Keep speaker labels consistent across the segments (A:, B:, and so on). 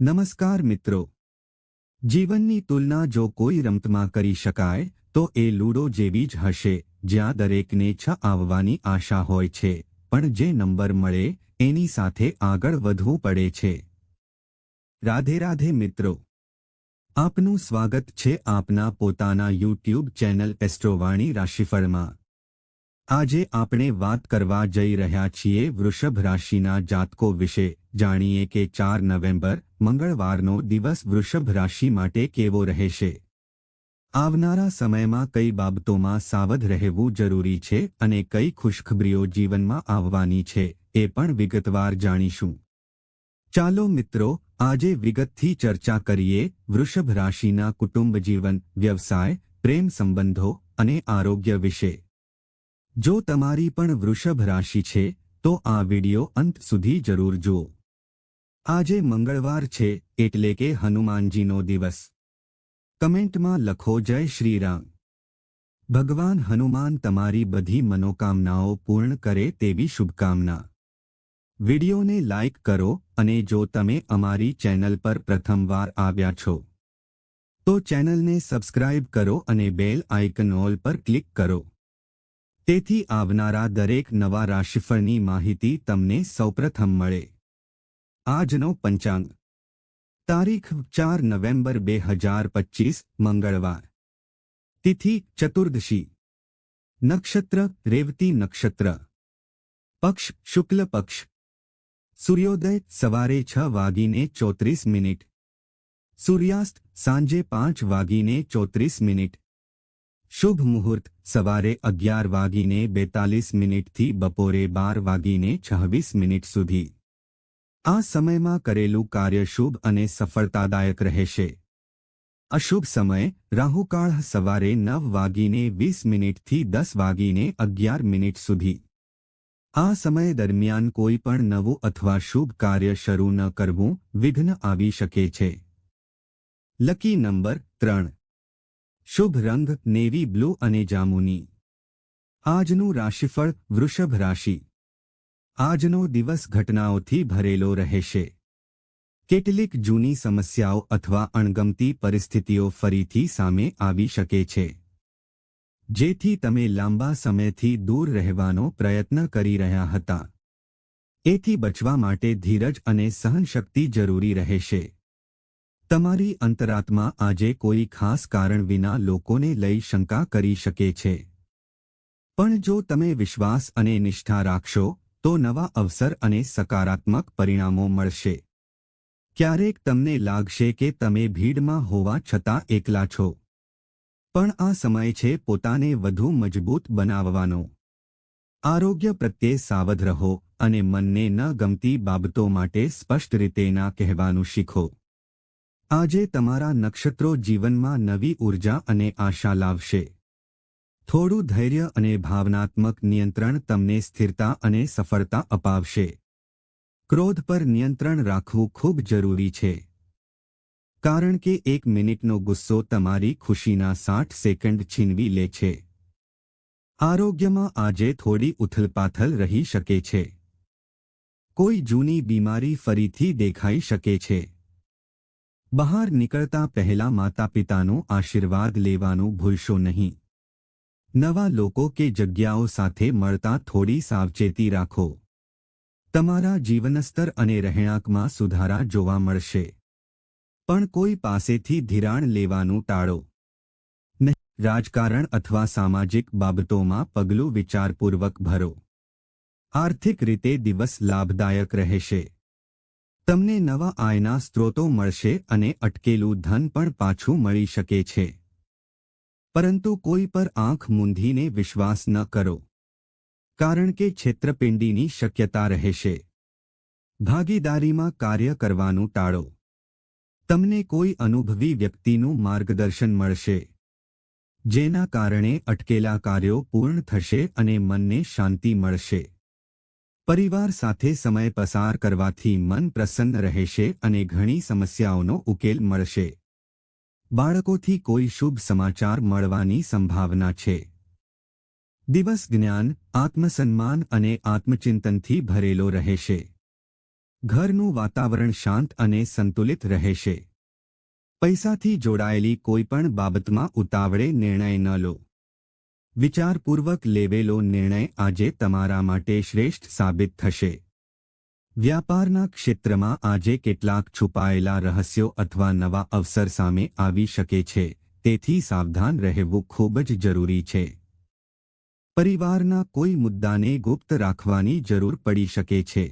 A: નમસ્કાર મિત્રો. જીવનની તુલના જો કોઈ રમતમાં કરી શકાય, તો એ લૂડો જેવી જ હશે, જ્યાં દરેકને છ આવવાની આશા હોય છે, પણ જે નંબર મળે, એની સાથે આગળ વધવું પડે છે. રાધે રાધે મિત્રો. આપનું સ્વાગત છે આપના પોતાના યુટ્યુબ ચેનલ એસ્ટ્રોવાણી રાશિફળમાં. આજે આપણે વાત કરવા જઈ રહ્યા છીએ વૃષભ રાશિના જાતકો વિશે, જાણીએ કે ચાર નવેમ્બર મંગળવારનો દિવસ વૃષભ રાશિ માટે કેવો રહેશે? આવનારા સમયમાં કઈ બાબતોમાં સાવધ રહેવું જરૂરી છે અને કઈ ખુશખબરીઓ જીવનમાં આવવાની છે એ પણ વિગતવાર જાણીશું. ચાલો મિત્રો, આજે વિગતથી ચર્ચા કરીએ વૃષભ રાશિના કુટુંબ જીવન, વ્યવસાય, પ્રેમ સંબંધો અને આરોગ્ય વિશે. જો તમારી પણ વૃષભ રાશિ છે, તો આ વિડિયો અંત સુધી જરૂર જુઓ. આજે મંગળવાર છે એટલે કે હનુમાનજીનો દિવસ. કમેન્ટમાં લખો જય શ્રીરામ. ભગવાન હનુમાન તમારી બધી મનોકામનાઓ પૂર્ણ કરે તેવી શુભકામના. વિડિયોને લાઇક કરો અને જો તમે અમારી ચેનલ પર પ્રથમવાર આવ્યા છો, તો ચેનલને સબસ્ક્રાઇબ કરો અને બેલ આઇકન ઓલ પર ક્લિક કરો. તેથી આવનારા દરેક નવા રાશિફળની માહિતી તમને સૌપ્રથમ મળે. આજનો પંચાંગ તારીખ ચાર નવેમ્બર બે હજાર પચીસ મંગળવાર તિથિ ચતુર્દશી નક્ષત્ર રેવતી નક્ષત્ર પક્ષ શુક્લ પક્ષ સૂર્યોદય સવારે છ વાગીને ચોત્રીસ મિનિટ સૂર્યાસ્ત સાંજે પાંચ વાગીને ચોત્રીસ મિનિટ શુભ મુહૂર્ત સવારે અગિયાર વાગીને બેતાલીસ મિનિટથી બપોરે બાર વાગીને છવ્વીસ મિનિટ સુધી આ સમયમાં કરેલું કાર્ય શુભ અને સફળતાદાયક રહેશે. અશુભ સમય રાહુકાળ સવારે નવ વાગીને વીસ મિનિટથી દસ વાગીને અગિયાર મિનિટ સુધી. આ સમય દરમિયાન કોઈ પણ નવું અથવા શુભ કાર્ય શરૂ ન કરવું વિઘ્ન આવી શકે છે. લકી નંબર ત્રણ. શુભ રંગ નેવી બ્લુ અને જામુની આજનું રાશિફળ વૃષભ રાશિ. આજનો દિવસ ઘટનાઓથી ભરેલો રહેશે. કેટલીક જૂની સમસ્યાઓ અથવા અણગમતી પરિસ્થિતિઓ ફરીથી સામે આવી શકે છે. જેથી તમે લાંબા સમયથી દૂર રહેવાનો પ્રયત્ન કરી રહ્યા હતા. એથી બચવા માટે ધીરજ અને સહનશક્તિ જરૂરી રહેશે. તમારી અંતરાત્મા આજે કોઈ ખાસ કારણ વિના લોકોને લઈ શંકા કરી શકે છે. પણ જો તમે વિશ્વાસ અને નિષ્ઠા રાખશો તો નવા અવસર અને સકારાત્મક પરિણામો મળશે. ક્યારેક તમને લાગશે કે તમે ભીડમાં હોવા છતાં એકલા છો. પણ આ સમય છે પોતાને વધુ મજબૂત બનાવવાનો. આરોગ્ય પ્રત્યે સાવધ રહો અને મનને ન ગમતી બાબતો માટે સ્પષ્ટ રીતે ના કહેવાનું શીખો. આજે તમારા નક્ષત્રો જીવનમાં નવી ઊર્જા અને આશા લાવશે. થોડું ધૈર્ય અને ભાવનાત્મક નિયંત્રણ તમને સ્થિરતા અને સફળતા અપાવશે. ક્રોધ પર નિયંત્રણ રાખવું ખૂબ જરૂરી છે. કારણ કે એક મિનિટનો ગુસ્સો તમારી ખુશીના સાઠ સેકન્ડ છીનવી લે છે. આરોગ્યમાં આજે થોડી ઉથલપાથલ રહી શકે છે. કોઈ જૂની બીમારી ફરીથી દેખાઈ શકે છે. બહાર નીકળતા પહેલા માતા પિતાનો આશીર્વાદ લેવાનું ભૂલશો નહીં. નવા લોકો કે જગ્યાઓ સાથે મળતા થોડી સાવચેતી રાખો. તમારા જીવનસ્તર અને રહેણાંકમાં સુધારા જોવા મળશે. પણ કોઈ પાસેથી ધિરાણ લેવાનું ટાળો. રાજકારણ અથવા સામાજિક બાબતોમાં પગલું વિચારપૂર્વક ભરો. આર્થિક રીતે દિવસ લાભદાયક રહેશે. તમને નવા આયના સ્ત્રોતો મળશે અને અટકેલું ધન પણ પાછું મળી શકે છે. પરંતુ કોઈ પર આંખ મૂંધીને વિશ્વાસ ન કરો. કારણ કે છેત્રપિંડીની શક્યતા રહેશે. ભાગીદારીમાં કાર્ય કરવાનું ટાળો. તમને કોઈ અનુભવી વ્યક્તિનું માર્ગદર્શન મળશે. જેના કારણે અટકેલા કાર્યો પૂર્ણ થશે અને મનને શાંતિ મળશે. પરિવાર સાથે સમય પસાર કરવાથી મન પ્રસન્ન રહેશે અને ઘણી સમસ્યાઓનો ઉકેલ મળશે. બાળકોથી કોઈ શુભ સમાચાર મળવાની સંભાવના છે. દિવસ જ્ઞાન, આત્મસન્માન અને આત્મચિંતનથી ભરેલો રહેશે. ઘરનું વાતાવરણ શાંત અને સંતુલિત રહેશે. પૈસાથી જોડાયેલી કોઈપણ બાબતમાં ઉતાવળે નિર્ણય ન લો. વિચારપૂર્વક લેવેલો નિર્ણય આજે તમારા માટે શ્રેષ્ઠ સાબિત થશે. વ્યાપારના ક્ષેત્રમાં આજે કેટલાક છુપાયેલા રહસ્યો અથવા નવા અવસર સામે આવી શકે છે, તેથી સાવધાન રહેવું ખૂબ જ જરૂરી છે. પરિવારના કોઈ મુદ્દાને ગુપ્ત રાખવાની જરૂર પડી શકે છે.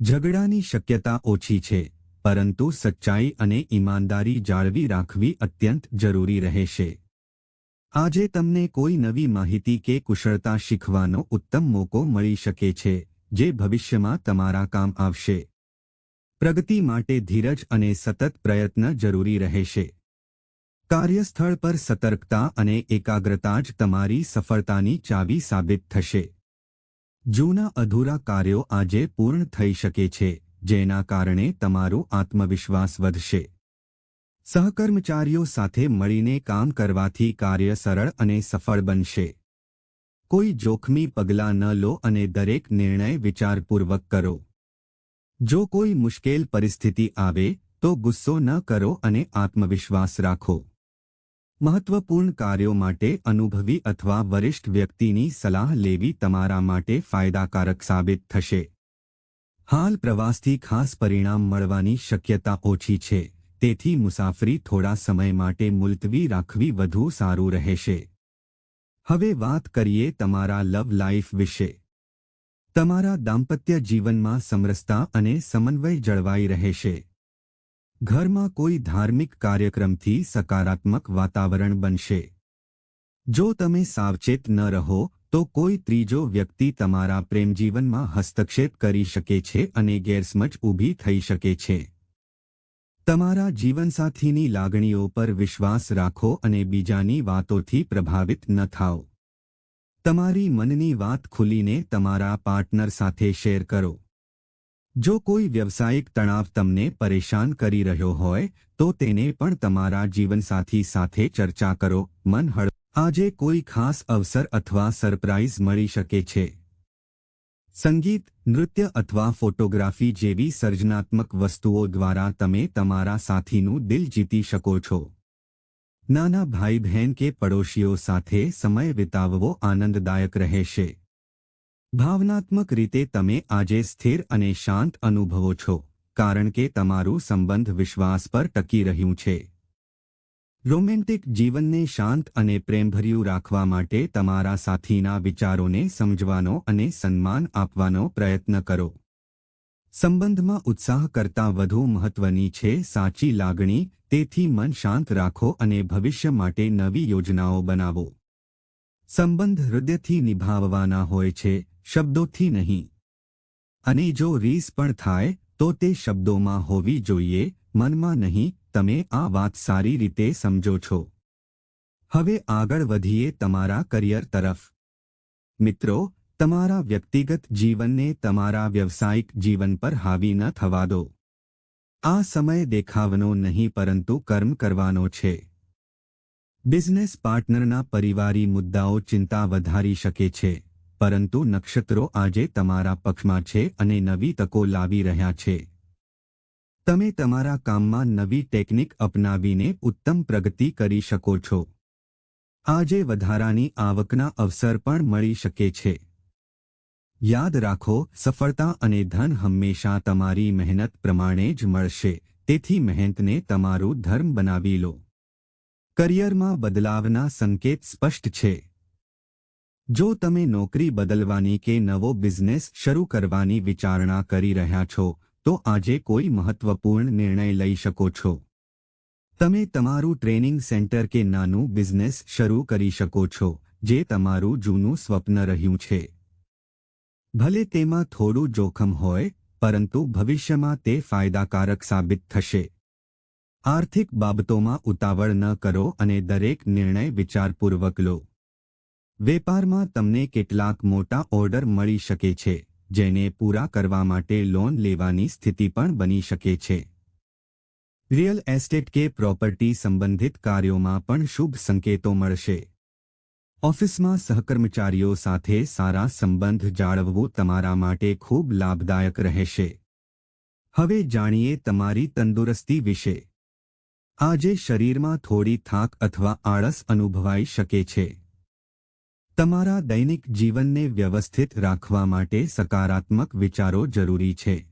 A: ઝઘડાની શક્યતા ઓછી છે, પરંતુ સચ્ચાઈ અને ઈમાનદારી જાળવી રાખવી અત્યંત જરૂરી રહેશે. આજે તમને કોઈ નવી માહિતી કે કુશળતા શીખવાનો ઉત્તમ મોકો મળી શકે છે. જે ભવિષ્યમાં તમારા કામ આવશે. પ્રગતિ માટે ધીરજ અને સતત પ્રયત્ન જરૂરી રહેશે. કાર્યસ્થળ પર સતર્કતા અને એકાગ્રતા જ તમારી સફળતાની ચાવી સાબિત થશે. જૂના અધૂરા કાર્યો આજે પૂર્ણ થઈ શકે છે, જેના કારણે તમારો આત્મવિશ્વાસ વધશે. સહકર્મચારીઓ સાથે મળીને કામ કરવાથી કાર્ય સરળ અને સફળ બનશે. કોઈ જોખમી પગલાં ન લો અને દરેક નિર્ણય વિચારપૂર્વક કરો. જો કોઈ મુશ્કેલ પરિસ્થિતિ આવે, તો ગુસ્સો ન કરો અને આત્મવિશ્વાસ રાખો. મહત્વપૂર્ણ કાર્યો માટે અનુભવી અથવા વરિષ્ઠ વ્યક્તિની સલાહ લેવી તમારા માટે ફાયદાકારક સાબિત થશે. હાલ પ્રવાસથી ખાસ પરિણામ મળવાની શક્યતા ઓછી છે, તેથી મુસાફરી થોડા સમય માટે મુલતવી રાખવી વધુ સારું રહેશે. હવે વાત કરીએ તમારા લવ લાઈફ વિશે. તમારા દાંપત્ય જીવનમાં સમરસતા અને સમન્વય જળવાઈ રહેશે. ઘરમાં કોઈ ધાર્મિક કાર્યક્રમથી સકારાત્મક વાતાવરણ બનશે. જો તમે સાવચેત ન રહો, તો કોઈ ત્રીજો વ્યક્તિ તમારા પ્રેમજીવનમાં હસ્તક્ષેપ કરી શકે છે અને ગેરસમજ ઊભી થઈ શકે છે. તમારા જીવનસાથીની લાગણીઓ પર વિશ્વાસ રાખો અને બીજાની વાતોથી પ્રભાવિત ન થાઓ. તમારી મનની વાત ખુલીને તમારા પાર્ટનર સાથે શેર કરો. જો કોઈ વ્યવસાયિક તણાવ તમને પરેશાન કરી રહ્યો હોય, તો તેને પણ તમારા જીવનસાથી સાથે ચર્ચા કરો. મન હળ આજે કોઈ ખાસ અવસર અથવા સરપ્રાઇઝ મળી શકે છે. સંગીત, નૃત્ય અથવા ફોટોગ્રાફી જેવી સર્જનાત્મક વસ્તુઓ દ્વારા તમે તમારા સાથીનું દિલ જીતી શકો છો. નાના ભાઈ બહેન કે પડોશીઓ સાથે સમય વિતાવવો આનંદદાયક રહેશે. ભાવનાત્મક રીતે તમે આજે સ્થિર અને શાંત અનુભવો છો, કારણ કે તમારું સંબંધ વિશ્વાસ પર ટકી રહ્યું છે. રોમેન્ટિક જીવનને શાંત અને પ્રેમભર્યું રાખવા માટે તમારા સાથીના વિચારોને સમજવાનો અને સન્માન આપવાનો પ્રયત્ન કરો. સંબંધમાં ઉત્સાહ કરતાં વધુ મહત્વની છે સાચી લાગણી, તેથી મન શાંત રાખો અને ભવિષ્ય માટે નવી યોજનાઓ બનાવો. સંબંધ હૃદયથી નિભાવવાના હોય છે, શબ્દોથી નહીં. અને જો રીસ પણ થાય, તો તે શબ્દોમાં હોવી જોઈએ, મનમાં નહીં તમે આ વાત સારી રીતે સમજો છો. હવે આગળ વધીએ તમારા કરિયર તરફ. મિત્રો, તમારા વ્યક્તિગત જીવનને તમારા વ્યવસાયિક જીવન પર હાવી ન થવા દો. આ સમય દેખાવનો નહીં પરંતુ કર્મ કરવાનો છે. બિઝનેસ પાર્ટનરના પરિવારી મુદ્દાઓ ચિંતા વધારી શકે છે, પરંતુ નક્ષત્રો આજે તમારા પક્ષમાં છે અને નવી તકો લાવી રહ્યા છે. તમે તમારા કામમાં નવી ટેકનિક અપનાવીને ઉત્તમ પ્રગતિ કરી શકો છો. આજે વધારાની આવકના અવસર પણ મળી શકે છે. યાદ રાખો, સફળતા અને ધન હંમેશા તમારી મહેનત પ્રમાણે જ મળશે, તેથી મહેનતને તમારું ધર્મ બનાવી લો. કરિયરમાં બદલાવના સંકેત સ્પષ્ટ છે. જો તમે નોકરી બદલવાની કે નવો બિઝનેસ શરૂ કરવાની વિચારણા કરી રહ્યા છો તો આજે કોઈ મહત્વપૂર્ણ નિર્ણય લઈ શકો છો. તમે તમારું ટ્રેનિંગ સેન્ટર કે નાનું બિઝનેસ શરૂ કરી શકો છો, જે તમારું જૂનું સ્વપ્ન રહ્યું છે. ભલે તેમાં થોડું જોખમ હોય, પરંતુ ભવિષ્યમાં તે ફાયદાકારક સાબિત થશે. આર્થિક બાબતોમાં ઉતાવળ ન કરો અને દરેક નિર્ણય વિચારપૂર્વક લો. વેપારમાં તમને કેટલાક મોટા ઓર્ડર મળી શકે છે. જેને પૂરા કરવા માટે લોન લેવાની સ્થિતિ પણ બની શકે છે. રિયલ એસ્ટેટ કે પ્રોપર્ટી સંબંધિત કાર્યોમાં પણ શુભ સંકેતો મળશે. ઓફિસમાં સહકર્મચારીઓ સાથે સારા સંબંધ જાળવવું તમારા માટે ખૂબ લાભદાયક રહેશે. હવે જાણીએ તમારી તંદુરસ્તી વિશે. આજે શરીરમાં થોડી થાક અથવા આળસ અનુભવાઈ શકે છે. તમારા દૈનિક જીવનને વ્યવસ્થિત રાખવા માટે સકારાત્મક વિચારો જરૂરી છે.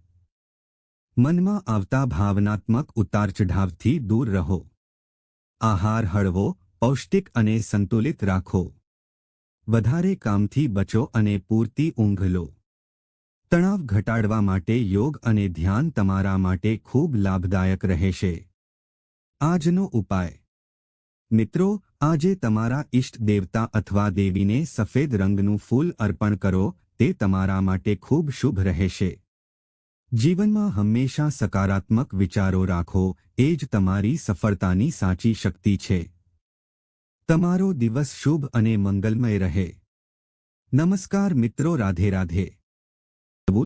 A: મનમાં આવતા ભાવનાત્મક ઉતારચઢાવથી દૂર રહો. આહાર હળવો, પૌષ્ટિક અને સંતુલિત રાખો. વધારે કામથી બચો અને પૂરતી ઊંઘ લો. તણાવ ઘટાડવા માટે યોગ અને ધ્યાન તમારા માટે ખૂબ લાભદાયક રહેશે. આજનો ઉપાય. મિત્રો આજે તમારા ઇષ્ટ દેવતા અથવા દેવીને સફેદ રંગનું ફૂલ અર્પણ કરો, તે તમારા માટે ખૂબ શુભ રહેશે. જીવનમાં હંમેશા સકારાત્મક વિચારો રાખો, એ જ તમારી સફળતાની સાચી શક્તિ છે. તમારો દિવસ શુભ અને મંગલમય રહે. નમસ્કાર મિત્રો રાધે રાધે